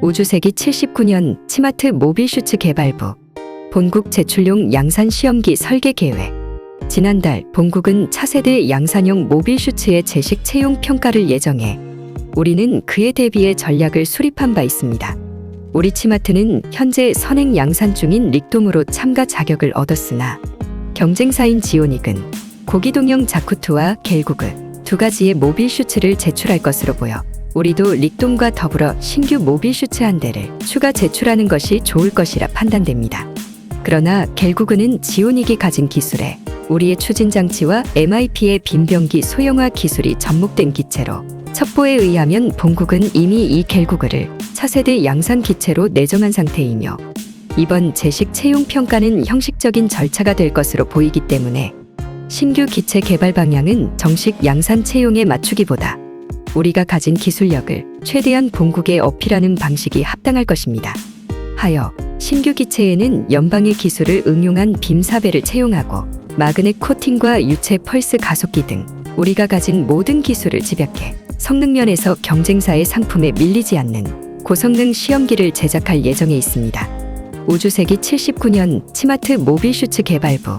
우주세기 79년 치마트 모빌슈츠 개발부 본국 제출용 양산 시험기 설계 계획 지난달 본국은 차세대 양산용 모빌슈츠의 제식 채용 평가를 예정해 우리는 그에 대비해 전략을 수립한 바 있습니다. 우리 치마트는 현재 선행 양산 중인 릭돔으로 참가 자격을 얻었으나 경쟁사인 지오닉은 고기동형 자쿠트와 겔구그 두 가지의 모빌 슈츠를 제출할 것으로 보여 우리도 릭돔과 더불어 신규 모빌 슈츠 한 대를 추가 제출하는 것이 좋을 것이라 판단됩니다. 그러나 겔구그는 지오닉이 가진 기술에 우리의 추진 장치와 MIP의 빈병기 소형화 기술이 접목된 기체로 첩보에 의하면 본국은 이미 이 겔구그를 차세대 양산 기체로 내정한 상태이며 이번 제식 채용 평가는 형식적인 절차가 될 것으로 보이기 때문에 신규 기체 개발 방향은 정식 양산 채용에 맞추기보다 우리가 가진 기술력을 최대한 본국에 어필하는 방식이 합당할 것입니다. 하여 신규 기체에는 연방의 기술을 응용한 빔 사배를 채용하고 마그넷 코팅과 유체 펄스 가속기 등 우리가 가진 모든 기술을 집약해 성능 면에서 경쟁사의 상품에 밀리지 않는 고성능 시험기를 제작할 예정에 있습니다. 우주세기 79년 치마트 모빌슈츠 개발부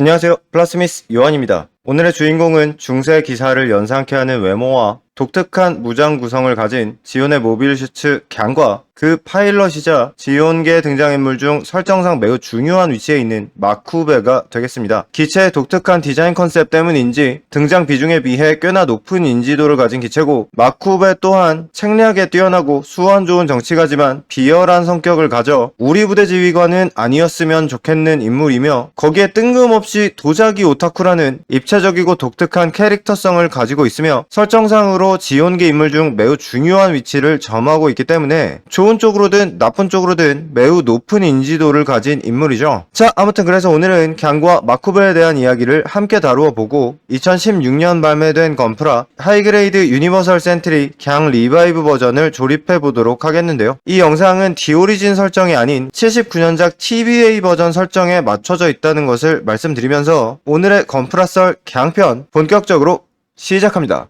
안녕하세요. 플라스미스 요한입니다. 오늘의 주인공은 중세 기사를 연상케 하는 외모와 독특한 무장 구성을 가진 지온의 모빌 슈츠 갱과 그 파일럿이자 지온계 등장인물 중 설정상 매우 중요한 위치에 있는 마쿠베가 되겠습니다. 기체의 독특한 디자인 컨셉 때문인지 등장 비중에 비해 꽤나 높은 인지도를 가진 기체고 마쿠베 또한 책략에 뛰어나고 수완 좋은 정치가지만 비열한 성격을 가져 우리 부대 지휘관은 아니었으면 좋겠는 인물이며 거기에 뜬금없이 도자기 오타쿠라는 입체적이고 독특한 캐릭터성을 가지고 있으며 설정상으로 지온계 인물 중 매우 중요한 위치를 점하고 있기 때문에 좋은 쪽으로든 나쁜 쪽으로든 매우 높은 인지도를 가진 인물이죠. 자, 아무튼 그래서 오늘은 갱과 마쿠베에 대한 이야기를 함께 다루어 보고 2016년 발매된 건프라 하이그레이드 유니버설 센트리 갱 리바이브 버전을 조립해 보도록 하겠는데요. 이 영상은 디오리진 설정이 아닌 79년작 TBA 버전 설정에 맞춰져 있다는 것을 말씀드리면서 오늘의 건프라 썰 갱편 본격적으로 시작합니다.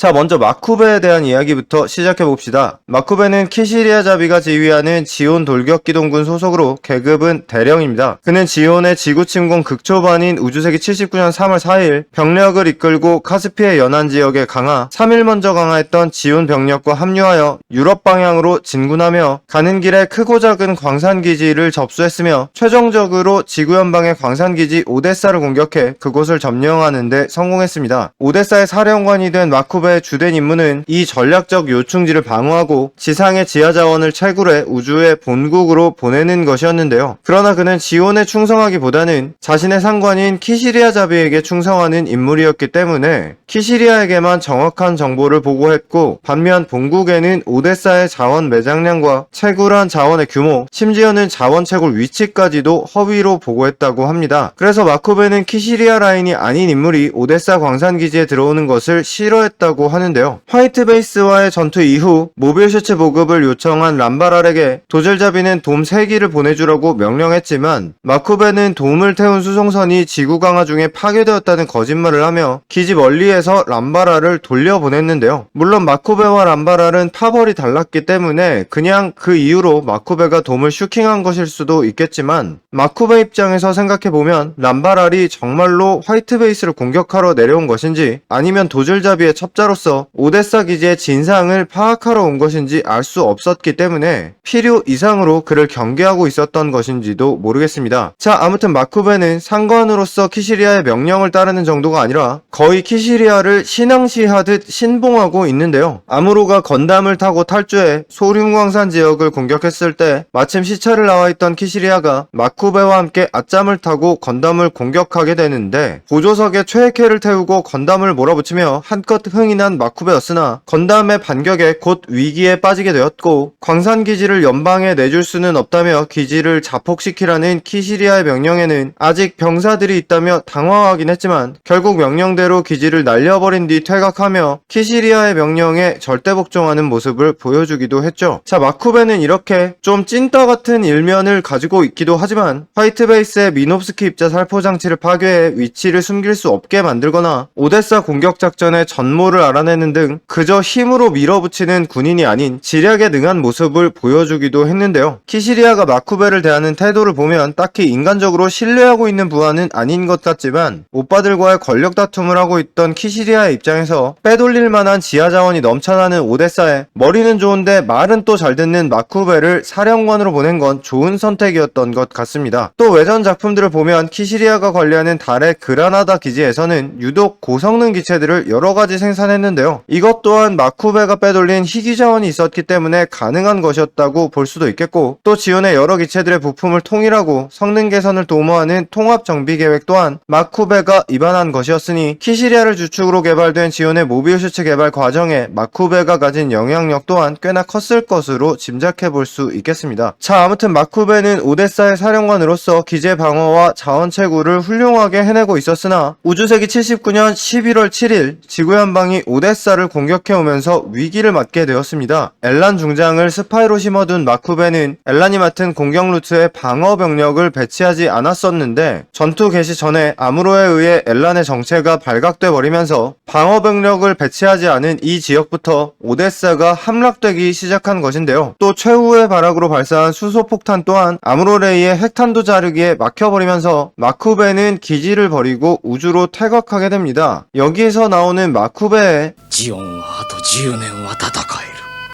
자, 먼저 마쿠베에 대한 이야기부터 시작해 봅시다. 마쿠베는 키시리아 자비가 지휘하는 지온 돌격기동군 소속으로 계급은 대령입니다. 그는 지온의 지구 침공 극초반인 우주세기 79년 3월 4일 병력을 이끌고 카스피해 연안 지역에 강화, 3일 먼저 강화했던 지온 병력과 합류하여 유럽 방향으로 진군하며 가는 길에 크고 작은 광산 기지를 접수했으며 최종적으로 지구 연방의 광산 기지 오데사를 공격해 그곳을 점령하는 데 성공했습니다. 오데사의 사령관이 된 마쿠베 의 주된 임무는 이 전략적 요충지를 방어하고 지상의 지하 자원을 채굴해 우주의 본국으로 보내는 것이었는데요. 그러나 그는 지온에 충성하기보다는 자신의 상관인 키시리아 자비에게 충성하는 인물이었기 때문에 키시리아에게만 정확한 정보를 보고했고 반면 본국에는 오데사의 자원 매장량과 채굴한 자원의 규모, 심지어는 자원 채굴 위치까지도 허위로 보고했다고 합니다. 그래서 마코베는 키시리아 라인이 아닌 인물이 오데사 광산 기지에 들어오는 것을 싫어했다고 하는데요. 화이트 베이스와의 전투 이후 모빌 셔츠 보급을 요청한 람바랄에게 도젤자비는 돔 3기를 보내주라고 명령했지만 마쿠베는 돔을 태운 수송선이 지구 강화 중에 파괴되었다는 거짓말을 하며 기지 멀리에서 람바랄을 돌려보냈는데요. 물론 마쿠베와 람바랄은 파벌이 달랐기 때문에 그냥 그 이유로 마쿠베가 돔을 슈킹한 것일 수도 있겠지만 마쿠베 입장에서 생각해보면 람바랄이 정말로 화이트 베이스를 공격하러 내려온 것인지 아니면 도젤자비의 첩자로 서 오데사 기지의 진상을 파악하러 온 것인지 알 수 없었기 때문에 필요 이상으로 그를 경계하고 있었던 것인지도 모르겠습니다. 자, 아무튼 마쿠베는 상관으로서 키시리아의 명령을 따르는 정도가 아니라 거의 키시리아를 신앙시하듯 신봉하고 있는데요. 아무로가 건담을 타고 탈주해 소림광산 지역을 공격했을 때 마침 시차를 나와 있던 키시리아가 마쿠베와 함께 아짬을 타고 건담을 공격하게 되는데 보조석에 최애캐를 태우고 건담을 몰아붙이며 한껏 흥이 난 마쿠베였으나 건담의 반격에 곧 위기에 빠지게 되었고 광산 기지를 연방에 내줄 수는 없다며 기지를 자폭시키라는 키시리아의 명령에는 아직 병사들이 있다며 당황하긴 했지만 결국 명령대로 기지를 날려버린 뒤 퇴각하며 키시리아의 명령에 절대 복종하는 모습을 보여주기도 했죠. 자 마쿠베는 이렇게 좀 찐따 같은 일면을 가지고 있기도 하지만 화이트 베이스의 미노프스키 입자 살포 장치를 파괴해 위치를 숨길 수 없게 만들거나 오데사 공격 작전의 전모를 알아내는 등 그저 힘으로 밀어붙이는 군인이 아닌 지략에 능한 모습을 보여주기도 했는데요. 키시리아가 마쿠베를 대하는 태도를 보면 딱히 인간적으로 신뢰하고 있는 부하는 아닌 것 같지만 오빠들과의 권력 다툼을 하고 있던 키시리아의 입장에서 빼돌릴 만한 지하 자원이 넘쳐나는 오데사에 머리는 좋은데 말은 또 잘 듣는 마쿠베를 사령관으로 보낸 건 좋은 선택이었던 것 같습니다. 또 외전 작품들을 보면 키시리아가 관리하는 달의 그라나다 기지에서는 유독 고성능 기체들을 여러 가지 생산 했는데요. 이것 또한 마쿠베가 빼돌린 희귀 자원이 있었기 때문에 가능한 것이었다고 볼 수도 있겠고 또 지원의 여러 기체들의 부품을 통일하고 성능 개선을 도모하는 통합 정비 계획 또한 마쿠베가 입안한 것이었으니 키시리아를 주축으로 개발된 지원의 모비일 슈츠 개발 과정에 마쿠베가 가진 영향력 또한 꽤나 컸을 것으로 짐작해 볼 수 있겠습니다. 자 아무튼 마쿠베는 오데사의 사령관으로서 기재 방어와 자원 채굴을 훌륭하게 해내고 있었으나 우주세기 79년 11월 7일 지구 연방이 오데사를 공격해 오면서 위기를 맞게 되었습니다. 엘란 중장을 스파이로 심어둔 마쿠베는 엘란이 맡은 공격 루트에 방어 병력을 배치하지 않았었는데 전투 개시 전에 아무로에 의해 엘란의 정체가 발각돼 버리면서 방어 병력을 배치하지 않은 이 지역부터 오데사가 함락되기 시작한 것인데요. 또 최후의 발악으로 발사한 수소폭탄 또한 아무로레이의 핵탄두 자르기에 막혀버리면서 마쿠베는 기지를 버리고 우주로 퇴각하게 됩니다. 여기에서 나오는 마쿠베 ジオンはあと10年は戦える。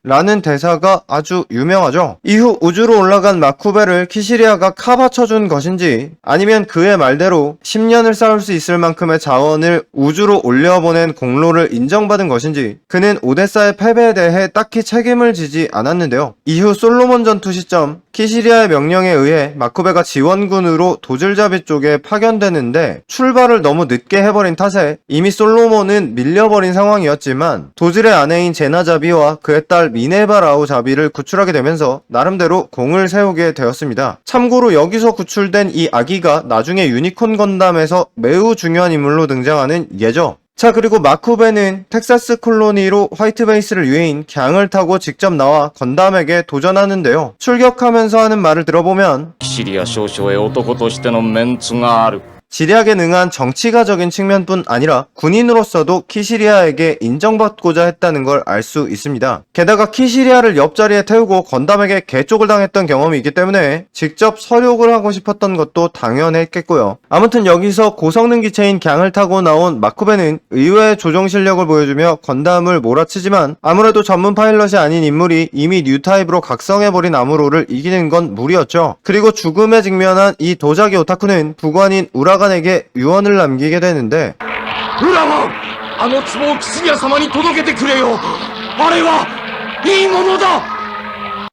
라는 대사가 아주 유명하죠. 이후 우주로 올라간 마쿠베를 키시리아가 카바쳐준 것인지 아니면 그의 말대로 10년을 쌓을 수 있을 만큼의 자원을 우주로 올려보낸 공로를 인정받은 것인지 그는 오데사의 패배에 대해 딱히 책임을 지지 않았는데요. 이후 솔로몬 전투 시점 키시리아의 명령에 의해 마쿠베가 지원군으로 도질자비 쪽에 파견되는데 출발을 너무 늦게 해버린 탓에 이미 솔로몬은 밀려버린 상황이었지만 도질의 아내인 제나자비와 그의 딸 미네바 라우 자비를 구출하게 되면서 나름대로 공을 세우게 되었습니다. 참고로 여기서 구출된 이 아기가 나중에 유니콘 건담에서 매우 중요한 인물로 등장하는 예죠. 자 그리고 마쿠베는 텍사스 콜로니로 화이트 베이스를 유해인 갱을 타고 직접 나와 건담에게 도전하는데요. 출격하면서 하는 말을 들어보면 キシリア少将へ男としてのメンツがある。 지략에 능한 정치가적인 측면뿐 아니라 군인으로서도 키시리아에게 인정받고자 했다는 걸 알 수 있습니다. 게다가 키시리아를 옆자리에 태우고 건담에게 개쪽을 당했던 경험이 있기 때문에 직접 서욕을 하고 싶었던 것도 당연했겠고요. 아무튼 여기서 고성능 기체인 갱을 타고 나온 마쿠베는 의외의 조종 실력을 보여주며 건담을 몰아치지만 아무래도 전문 파일럿이 아닌 인물이 이미 뉴타입으로 각성해버린 아무로를 이기는 건 무리였죠. 그리고 죽음에 직면한 이 도자기 오타쿠는 부관인 우라 간에게 유언을 남기게 되는데 ウラワンあの壺をキシリア様に届けてくれよあれはいいものだ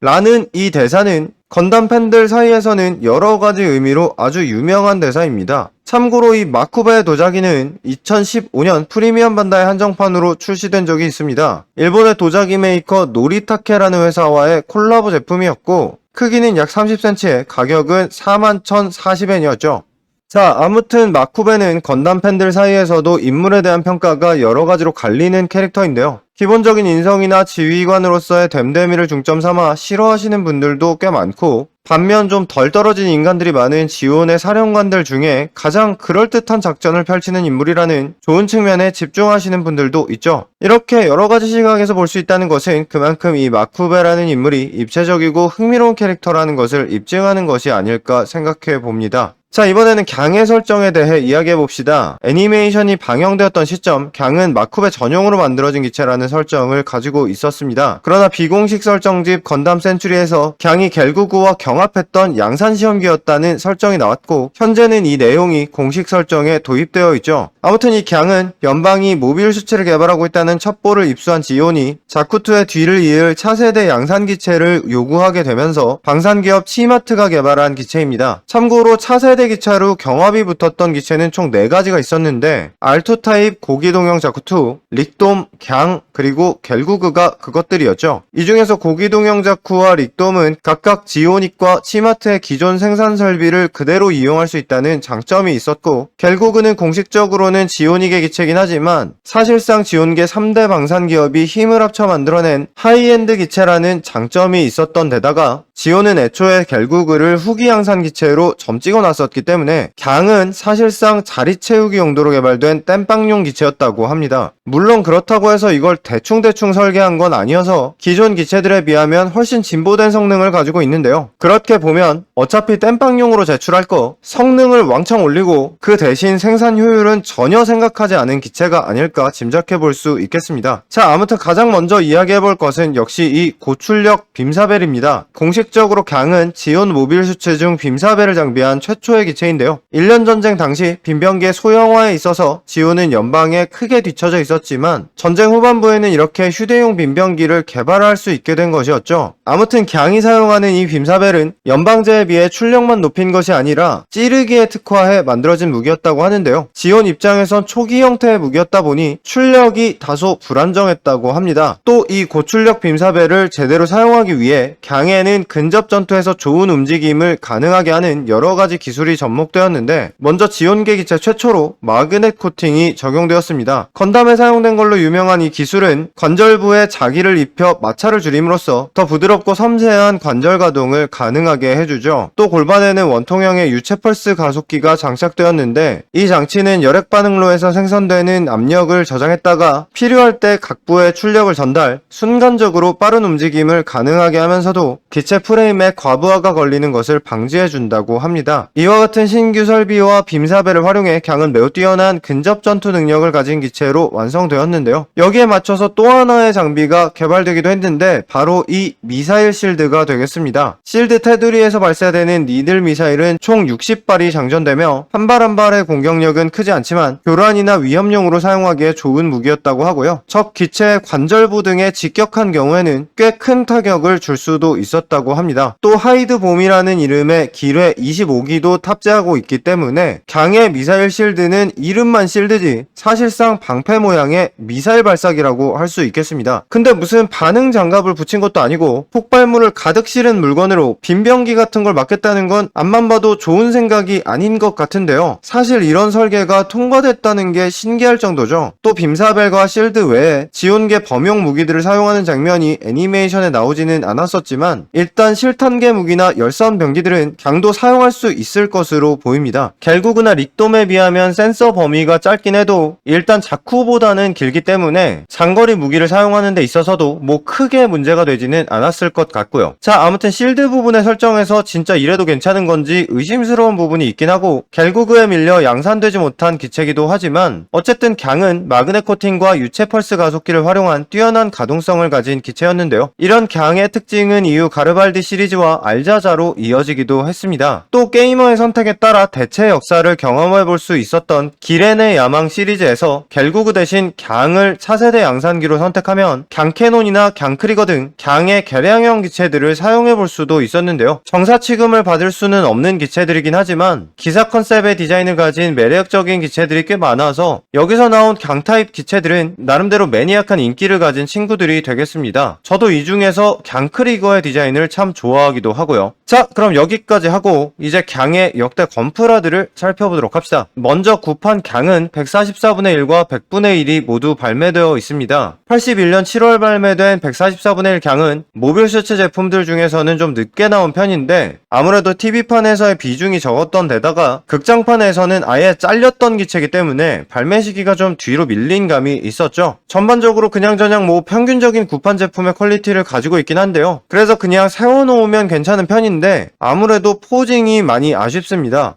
라는 이 대사는 건담 팬들 사이에서는 여러 가지 의미로 아주 유명한 대사입니다. 참고로 이 마쿠베의 도자기는 2015년 프리미엄 반다이 한정판으로 출시된 적이 있습니다. 일본의 도자기 메이커 노리타케라는 회사와의 콜라보 제품이었고 크기는 약 30cm에 가격은 41,040엔이었죠. 자, 아무튼 마쿠베는 건담 팬들 사이에서도 인물에 대한 평가가 여러 가지로 갈리는 캐릭터인데요. 기본적인 인성이나 지휘관으로서의 댐데미를 중점 삼아 싫어하시는 분들도 꽤 많고, 반면 좀 덜 떨어진 인간들이 많은 지온의 사령관들 중에 가장 그럴듯한 작전을 펼치는 인물이라는 좋은 측면에 집중하시는 분들도 있죠. 이렇게 여러 가지 시각에서 볼 수 있다는 것은 그만큼 이 마쿠베라는 인물이 입체적이고 흥미로운 캐릭터라는 것을 입증하는 것이 아닐까 생각해 봅니다. 자, 이번에는 갱의 설정에 대해 이야기해 봅시다. 애니메이션이 방영되었던 시점, 갱은 마쿠베 전용으로 만들어진 기체라는 설정을 가지고 있었습니다. 그러나 비공식 설정집 건담 센츄리에서 갱이 겔구구와 경합했던 양산 시험기였다는 설정이 나왔고, 현재는 이 내용이 공식 설정에 도입되어 있죠. 아무튼 이 갱은 연방이 모빌 수치를 개발하고 있다는 첩보를 입수한 지온이 자쿠투의 뒤를 이을 차세대 양산 기체를 요구하게 되면서 방산기업 치마트가 개발한 기체입니다. 참고로 차세대 차 세대 기차로 경합이 붙었던 기체는 총 4가지가 있었는데 R2 타입 고기동형 자쿠2, 릭돔, 갱, 그리고 겔구그가 그것들이었죠. 이 중에서 고기동형 자쿠와 릭돔은 각각 지오닉과 치마트의 기존 생산 설비를 그대로 이용할 수 있다는 장점이 있었고 겔구그는 공식적으로는 지오닉의 기체긴 하지만 사실상 지온계 3대 방산 기업이 힘을 합쳐 만들어낸 하이엔드 기체라는 장점이 있었던 데다가 지온은 애초에 겔구그를 후기 양산 기체로 점 찍어 놨었 기 때문에 갱은 사실상 자리 채우기 용도로 개발된 땜빵용 기체였다고 합니다. 물론 그렇다고 해서 이걸 대충대충 설계한 건 아니어서 기존 기체들에 비하면 훨씬 진보된 성능을 가지고 있는데요. 그렇게 보면 어차피 땜빵용으로 제출할 거 성능을 왕창 올리고 그 대신 생산 효율은 전혀 생각하지 않은 기체가 아닐까 짐작해 볼 수 있겠습니다. 자, 아무튼 가장 먼저 이야기해 볼 것은 역시 이 고출력 빔사벨입니다. 공식적으로 갱은 지온 모빌 슈츠 중 빔사벨을 장비한 최초의 기체인데요. 1년 전쟁 당시 빈병기의 소형화에 있어서 지온은 연방에 크게 뒤처져 있었지만 전쟁 후반부에는 이렇게 휴대용 빈병기를 개발할 수 있게 된 것이었죠. 아무튼 갱이 사용하는 이 빔사벨은 연방제에 비해 출력만 높인 것이 아니라 찌르기에 특화해 만들어진 무기였다고 하는데요. 지온 입장에선 초기 형태의 무기였다 보니 출력이 다소 불안정했다고 합니다. 또 이 고출력 빔사벨을 제대로 사용하기 위해 갱에는 근접 전투에서 좋은 움직임을 가능하게 하는 여러 가지 기술이 접목되었는데 먼저 지온계 기체 최초로 마그넷 코팅이 적용되었습니다. 건담에 사용된 걸로 유명한 이 기술은 관절부에 자기를 입혀 마찰을 줄임으로써 더 부드럽고 섬세한 관절 가동을 가능하게 해주죠. 또 골반에는 원통형의 유체 펄스 가속기가 장착되었는데 이 장치는 열액 반응로에서 생성되는 압력을 저장했다가 필요할 때 각부에 출력을 전달, 순간적으로 빠른 움직임을 가능하게 하면서도 기체 프레임에 과부하가 걸리는 것을 방지해 준다고 합니다. 이와 같은 신규 설비와 빔사벨을 활용해 갱은 매우 뛰어난 근접 전투 능력을 가진 기체로 완성되었는데요. 여기에 맞춰서 또 하나의 장비가 개발되기도 했는데 바로 이 미사일 실드가 되겠습니다. 실드 테두리에서 발사되는 니들 미사일은 총 60발이 장전되며 한 발 한 발의 공격력은 크지 않지만 교란이나 위협용으로 사용하기에 좋은 무기였다고 하고요. 적 기체의 관절부 등에 직격한 경우에는 꽤 큰 타격을 줄 수도 있었다고 합니다. 또 하이드 봄이라는 이름의 기뢰 25기도 탑재하고 있기 때문에 강의 미사일 실드는 이름만 실드지 사실상 방패 모양의 미사일 발사기라고 할 수 있겠습니다. 근데 무슨 반응 장갑을 붙인 것도 아니고 폭발물을 가득 실은 물건으로 빈병기 같은 걸 막겠다는 건 앞만 봐도 좋은 생각이 아닌 것 같은데요. 사실 이런 설계가 통과됐다는 게 신기할 정도죠. 또 빔사벨과 실드 외에 지온계 범용 무기들을 사용하는 장면이 애니메이션에 나오지는 않았었지만 일단 실탄계 무기나 열선 병기들은 강도 사용할 수 있을 것으로 보입니다. 겔구그나 릭돔에 비하면 센서 범위가 짧긴 해도 일단 자쿠보다는 길기 때문에 장거리 무기를 사용하는 데 있어서도 뭐 크게 문제가 되지는 않았을 것 같고요. 자 아무튼 실드 부분의 설정에서 진짜 이래도 괜찮은 건지 의심스러운 부분이 있긴 하고 겔구그에 밀려 양산되지 못한 기체기도 하지만 어쨌든 갱은 마그넷 코팅과 유체 펄스 가속기를 활용한 뛰어난 가동성을 가진 기체였는데요. 이런 갱의 특징은 이후 가르발디 시리즈와 알자자로 이어지기도 했습니다. 또 게이머의 선택에 따라 대체 역사를 경험해 볼 수 있었던 기렌의 야망 시리즈에서 겔구그 대신 갱을 차세대 양산기로 선택하면 갱캐논이나 갱크리거 등 갱의 개량형 기체들을 사용해 볼 수도 있었는데요. 정사 취급을 받을 수는 없는 기체들이긴 하지만 기사 컨셉의 디자인을 가진 매력적인 기체들이 꽤 많아서 여기서 나온 갱타입 기체들은 나름대로 매니악한 인기를 가진 친구들이 되겠습니다. 저도 이 중에서 갱크리거의 디자인을 참 좋아하기도 하고요. 자, 그럼 여기까지 하고 이제 갱의 역대 건프라들을 살펴보도록 합시다. 먼저 구판 갱은 144분의 1과 100분의 1이 모두 발매되어 있습니다. 81년 7월 발매된 144분의 1 갱은 모빌 셔츠 제품들 중에서는 좀 늦게 나온 편인데 아무래도 TV판에서의 비중이 적었던 데다가 극장판에서는 아예 잘렸던 기체이기 때문에 발매 시기가 좀 뒤로 밀린 감이 있었죠. 전반적으로 그냥저냥 뭐 평균적인 구판 제품의 퀄리티를 가지고 있긴 한데요. 그래서 그냥 세워놓으면 괜찮은 편인데 아무래도 포징이 많이 아쉽습니다.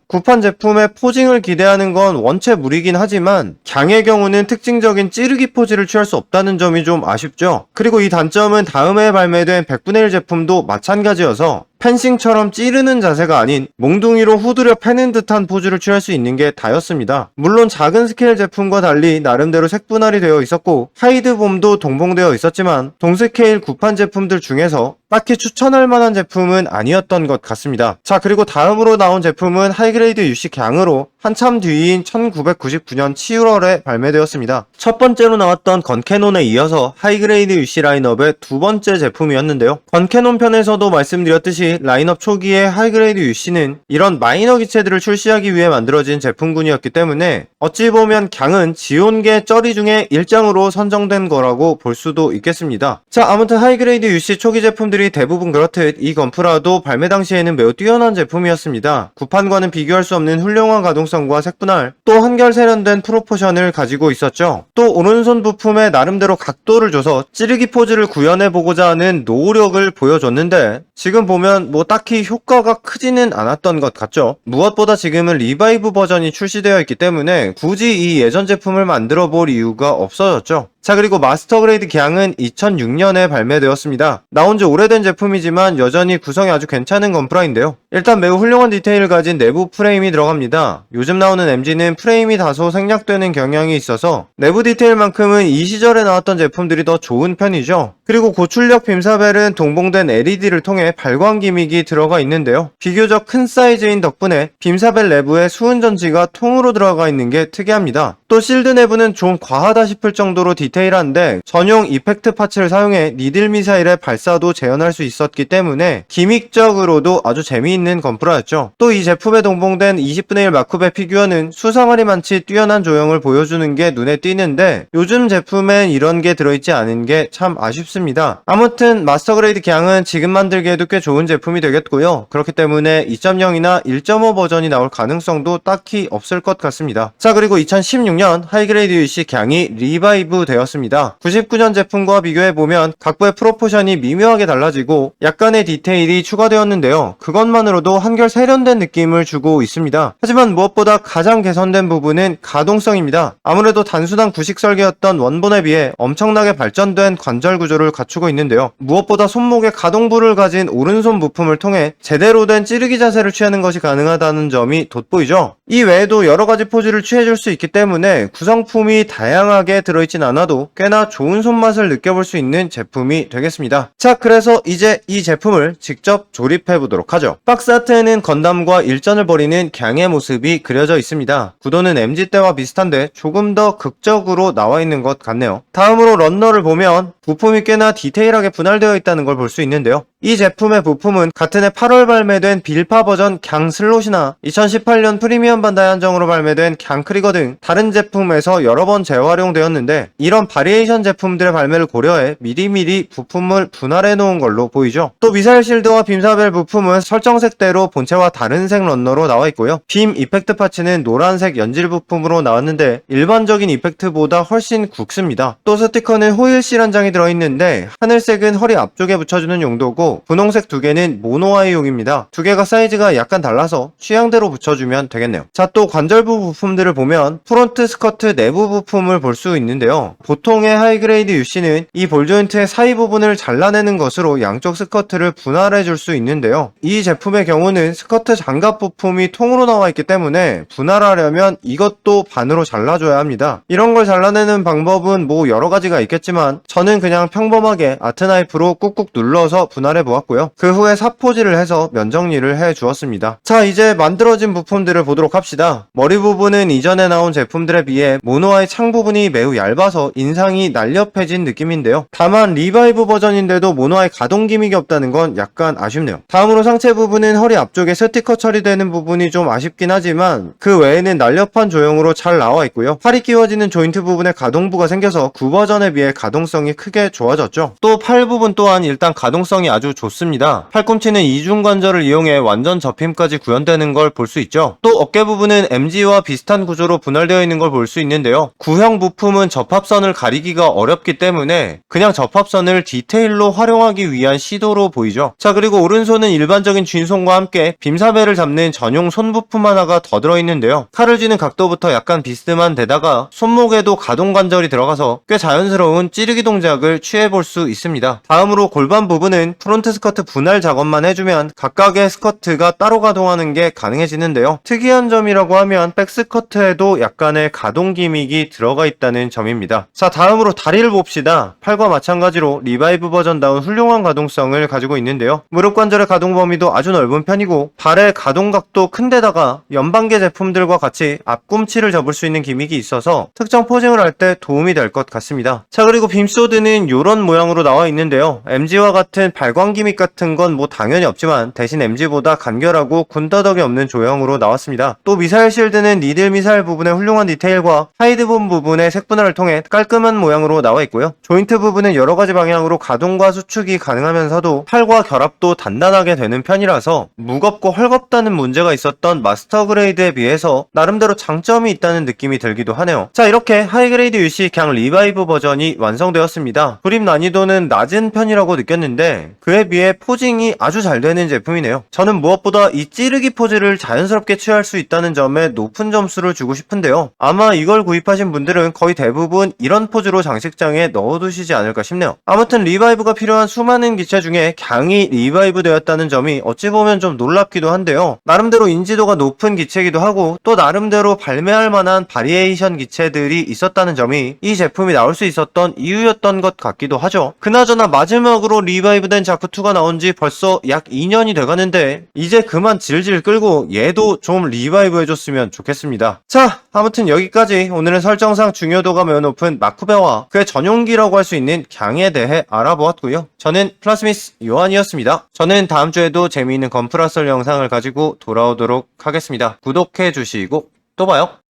구판 제품의 포징을 기대하는 건 원체 무리긴 하지만 강의 경우는 특징적인 찌르기 포즈를 취할 수 없다는 점이 좀 아쉽죠. 그리고 이 단점은 다음에 발매된 100분의 1 제품도 마찬가지여서 펜싱처럼 찌르는 자세가 아닌 몽둥이로 후드려 패는 듯한 포즈를 취할 수 있는 게 다였습니다. 물론 작은 스케일 제품과 달리 나름대로 색분할이 되어 있었고 하이드봄도 동봉되어 있었지만 동스케일 구판 제품들 중에서 딱히 추천할 만한 제품은 아니었던 것 같습니다. 자 그리고 다음으로 나온 제품은 하이그레이드 UC 강으로 한참 뒤인 1999년 7월에 발매되었습니다. 첫 번째로 나왔던 건캐논에 이어서 하이그레이드 UC 라인업의 두 번째 제품이었는데요. 건캐논 편에서도 말씀드렸듯이 라인업 초기에 하이그레이드 UC는 이런 마이너 기체들을 출시하기 위해 만들어진 제품군이었기 때문에 어찌 보면 강은 지온계 쩌리 중에 일장으로 선정된 거라고 볼 수도 있겠습니다. 자 아무튼 하이그레이드 UC 초기 제품들이 대부분 그렇듯 이 건프라도 발매 당시에는 매우 뛰어난 제품이었습니다. 구판과는 비교할 수 없는 훌륭한 가동성과 색분할, 또 한결 세련된 프로포션을 가지고 있었죠. 또 오른손 부품에 나름대로 각도를 줘서 찌르기 포즈를 구현해 보고자 하는 노력을 보여줬는데 지금 보면 뭐 딱히 효과가 크지는 않았던 것 같죠. 무엇보다 지금은 리바이브 버전이 출시되어 있기 때문에 굳이 이 예전 제품을 만들어 볼 이유가 없어졌죠. 자 그리고 마스터 그레이드 기항은 2006년에 발매되었습니다. 나온 지 오래된 제품이지만 여전히 구성이 아주 괜찮은 건프라인데요. 일단 매우 훌륭한 디테일을 가진 내부 프레임이 들어갑니다. 요즘 나오는 MG는 프레임이 다소 생략되는 경향이 있어서 내부 디테일만큼은 이 시절에 나왔던 제품들이 더 좋은 편이죠. 그리고 고출력 빔사벨은 동봉된 LED를 통해 발광 기믹이 들어가 있는데요. 비교적 큰 사이즈인 덕분에 빔사벨 내부에 수은 전지가 통으로 들어가 있는 게 특이합니다. 또 실드 내부는 좀 과하다 싶을 정도로 디테일 한데 전용 이펙트 파츠를 사용해 니들 미사일의 발사도 재현할 수 있었기 때문에 기믹적으로도 아주 재미있는 건프라였죠. 또 이 제품에 동봉된 20분의 1 마쿠베 피규어는 수상하리 많지 뛰어난 조형을 보여주는 게 눈에 띄는데 요즘 제품엔 이런 게 들어있지 않은 게 참 아쉽습니다. 아무튼 마스터 그레이드 기항은 지금 만들기에도 꽤 좋은 제품이 되겠고요. 그렇기 때문에 2.0이나 1.5 버전이 나올 가능성도 딱히 없을 것 같습니다. 자 그리고 2016년 하이그레이드 UC 기항이 리바이브 되었습니다. 99년 제품과 비교해보면 각부의 프로포션이 미묘하게 달라지고 약간의 디테일이 추가되었는데요. 그것만으로도 한결 세련된 느낌을 주고 있습니다. 하지만 무엇보다 가장 개선된 부분은 가동성입니다. 아무래도 단순한 구식 설계였던 원본에 비해 엄청나게 발전된 관절 구조를 갖추고 있는데요. 무엇보다 손목에 가동부를 가진 오른손 부품을 통해 제대로 된 찌르기 자세를 취하는 것이 가능하다는 점이 돋보이죠. 이 외에도 여러 가지 포즈를 취해줄 수 있기 때문에 구성품이 다양하게 들어있진 않아도 꽤나 좋은 손맛을 느껴볼 수 있는 제품이 되겠습니다. 자, 그래서 이제 이 제품을 직접 조립해 보도록 하죠. 박스 아트에는 건담과 일전을 벌이는 강의 모습이 그려져 있습니다. 구도는 MG 때와 비슷한데 조금 더 극적으로 나와 있는 것 같네요. 다음으로 런너를 보면 부품이 꽤나 디테일하게 분할되어 있다는 걸 볼 수 있는데요. 이 제품의 부품은 같은 해 8월 발매된 빌파 버전 강 슬롯이나 2018년 프리미엄 반다이 한정으로 발매된 강 크리거 등 다른 제품에서 여러 번 재활용되었는데 이런 바리에이션 제품들의 발매를 고려해 미리미리 부품을 분할해 놓은 걸로 보이죠. 또 미사일 실드와 빔사벨 부품은 설정색대로 본체와 다른 색 런너로 나와 있고요. 빔 이펙트 파츠는 노란색 연질 부품으로 나왔는데 일반적인 이펙트보다 훨씬 굵습니다. 또 스티커는 호일 실 한 장이 들어있는데 하늘색은 허리 앞쪽에 붙여주는 용도고 분홍색 두 개는 모노아이용입니다. 두 개가 사이즈가 약간 달라서 취향대로 붙여주면 되겠네요. 자 또 관절부 부품들을 보면 프론트 스커트 내부 부품을 볼 수 있는데요. 보통의 하이그레이드 UC는 이 볼조인트의 사이 부분을 잘라내는 것으로 양쪽 스커트를 분할해 줄 수 있는데요. 이 제품의 경우는 스커트 장갑 부품이 통으로 나와 있기 때문에 분할하려면 이것도 반으로 잘라줘야 합니다. 이런 걸 잘라내는 방법은 뭐 여러 가지가 있겠지만 저는 그냥 평범하게 아트나이프로 꾹꾹 눌러서 분할해 보았고요. 그 후에 사포질을 해서 면정리를 해 주었습니다. 자 이제 만들어진 부품들을 보도록 합시다. 머리 부분은 이전에 나온 제품들에 비해 모노아의 창 부분이 매우 얇아서 인상이 날렵해진 느낌인데요. 다만 리바이브 버전인데도 모노아의 가동 기믹이 없다는 건 약간 아쉽네요. 다음으로 상체 부분은 허리 앞쪽에 스티커 처리되는 부분이 좀 아쉽긴 하지만 그 외에는 날렵한 조형으로 잘 나와 있고요. 팔이 끼워지는 조인트 부분에 가동부가 생겨서 9버전에 비해 가동성이 크게 좋아졌죠. 또 팔 부분 또한 일단 가동성이 아주 좋습니다. 팔꿈치는 이중 관절을 이용해 완전 접힘까지 구현되는 걸 볼 수 있죠. 또 어깨 부분은 MG와 비슷한 구조로 분할되어 있는 걸 볼 수 있는데요. 구형 부품은 접합선을 가리기가 어렵기 때문에 그냥 접합선을 디테일로 활용하기 위한 시도로 보이죠. 자 그리고 오른손은 일반적인 쥔손과 함께 빔사벨을 잡는 전용 손 부품 하나가 더 들어있는데요. 칼을 쥐는 각도부터 약간 비스듬한 데다가 손목에도 가동 관절이 들어가서 꽤 자연스러운 찌르기 동작을 취해볼 수 있습니다. 다음으로 골반 부분은 프론트 프론트 스커트 분할 작업만 해주면 각각의 스커트가 따로 가동하는 게 가능해지는데요. 특이한 점이라고 하면 백스커트에도 약간의 가동 기믹이 들어가 있다는 점입니다. 자 다음으로 다리를 봅시다. 팔과 마찬가지로 리바이브 버전다운 훌륭한 가동성을 가지고 있는데요. 무릎 관절의 가동 범위도 아주 넓은 편이고 발의 가동각도 큰데다가 연방계 제품들과 같이 앞꿈치를 접을 수 있는 기믹이 있어서 특정 포징을 할 때 도움이 될 것 같습니다. 자 그리고 빔소드는 이런 모양으로 나와 있는데요. MG와 같은 발광 기믹 같은 건 뭐 당연히 없지만 대신 MG보다 간결하고 군더더기 없는 조형으로 나왔습니다. 또 미사일 실드는 니들 미사일 부분의 훌륭한 디테일과 하이드본 부분의 색분할을 통해 깔끔한 모양으로 나와 있고요. 조인트 부분은 여러 가지 방향으로 가동과 수축이 가능하면서도 팔과 결합도 단단하게 되는 편이라서 무겁고 헐겁다는 문제가 있었던 마스터 그레이드에 비해서 나름대로 장점이 있다는 느낌이 들기도 하네요. 자 이렇게 하이그레이드 UC 강 리바이브 버전이 완성되었습니다. 그림 난이도는 낮은 편이라고 느꼈는데 그에 비해 포징이 아주 잘 되는 제품이네요. 저는 무엇보다 이 찌르기 포즈를 자연스럽게 취할 수 있다는 점에 높은 점수를 주고 싶은데요. 아마 이걸 구입하신 분들은 거의 대부분 이런 포즈로 장식장에 넣어두시지 않을까 싶네요. 아무튼 리바이브가 필요한 수많은 기체 중에 강이 리바이브 되었다는 점이 어찌 보면 좀 놀랍기도 한데요. 나름대로 인지도가 높은 기체이기도 하고 또 나름대로 발매할 만한 바리에이션 기체들이 있었다는 점이 이 제품이 나올 수 있었던 이유였던 것 같기도 하죠. 그나저나 마지막으로 리바이브된 자크 2가 나온 지 벌써 약 2년이 돼가는데 이제 그만 질질 끌고 얘도 좀 리바이브 해줬으면 좋겠습니다. 자, 아무튼 여기까지 오늘은 설정상 중요도가 매우 높은 마쿠베와 그의 전용기라고 할 수 있는 강에 대해 알아보았고요. 저는 플라스미스 요한이었습니다. 저는 다음 주에도 재미있는 건프라썰 영상을 가지고 돌아오도록 하겠습니다. 구독해 주시고 또 봐요.